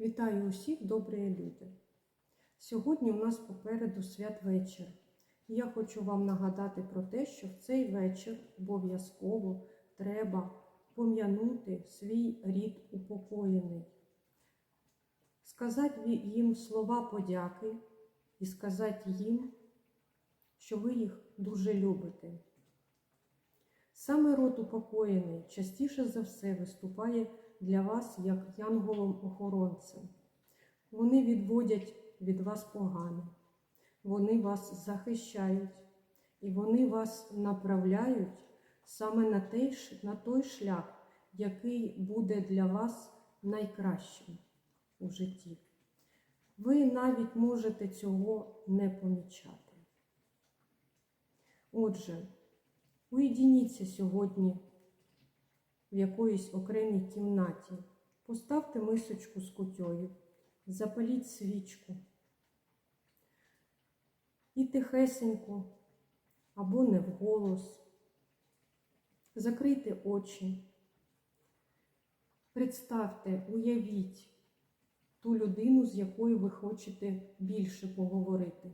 Вітаю усіх, добрі люди! Сьогодні у нас попереду святвечір. І я хочу вам нагадати про те, що в цей вечір обов'язково треба пом'янути свій рід упокоєний, сказати їм слова подяки і сказати їм, що ви їх дуже любите. Саме род упокоєний частіше за все виступає для вас як янголом-охоронцем. Вони відводять від вас погане, вони вас захищають і вони вас направляють саме на той, на той шлях, який буде для вас найкращим у житті. Ви навіть можете цього не помічати. Отже, уєдініться сьогодні в якоїсь окремій кімнаті, поставте мисочку з кутьою, запаліть свічку і тихесенько або не вголос, закрийте очі, представте, уявіть ту людину, з якою ви хочете більше поговорити.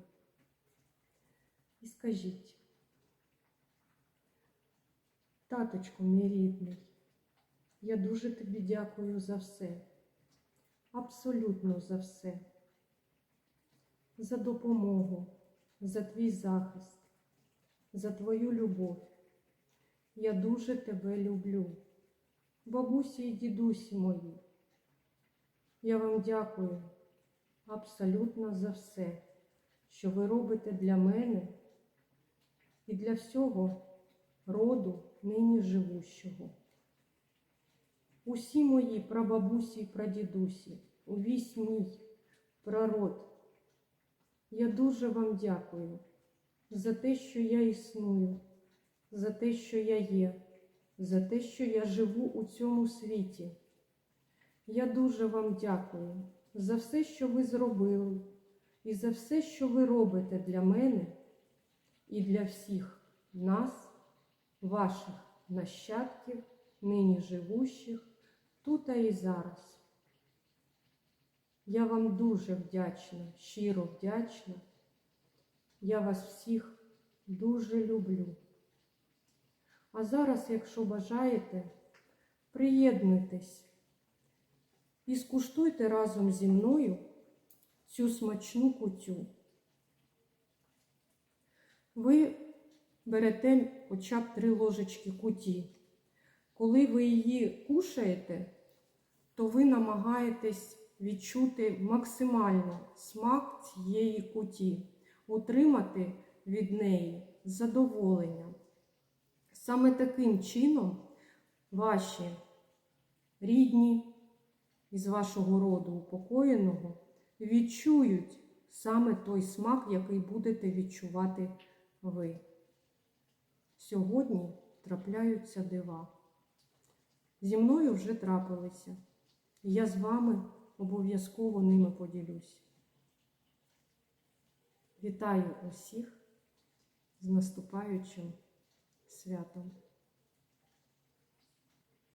І скажіть, таточку мій рідний, я дуже тобі дякую за все, абсолютно за все, за допомогу, за твій захист, за твою любов. Я дуже тебе люблю, бабусі і дідусі мої. Я вам дякую абсолютно за все, що ви робите для мене і для всього роду нині живущого. Усі мої прабабусі і прадідусі, увесь мій прарод. Я дуже вам дякую за те, що я існую, за те, що я є, за те, що я живу у цьому світі. Я дуже вам дякую за все, що ви зробили, і за все, що ви робите для мене і для всіх нас, ваших нащадків, нині живущих тут і зараз. Я вам дуже вдячна, щиро вдячна. Я вас всіх дуже люблю. А зараз, якщо бажаєте, приєднуйтесь і скуштуйте разом зі мною цю смачну кутю. Ви берете хоча б три ложечки куті. Коли ви її кушаєте, то ви намагаєтесь відчути максимально смак цієї куті, отримати від неї задоволення. Саме таким чином ваші рідні із вашого роду упокоєного відчують саме той смак, який будете відчувати ви. Сьогодні трапляються дива. Зі мною вже трапилися. І я з вами обов'язково ними поділюсь. Вітаю усіх з наступаючим святом.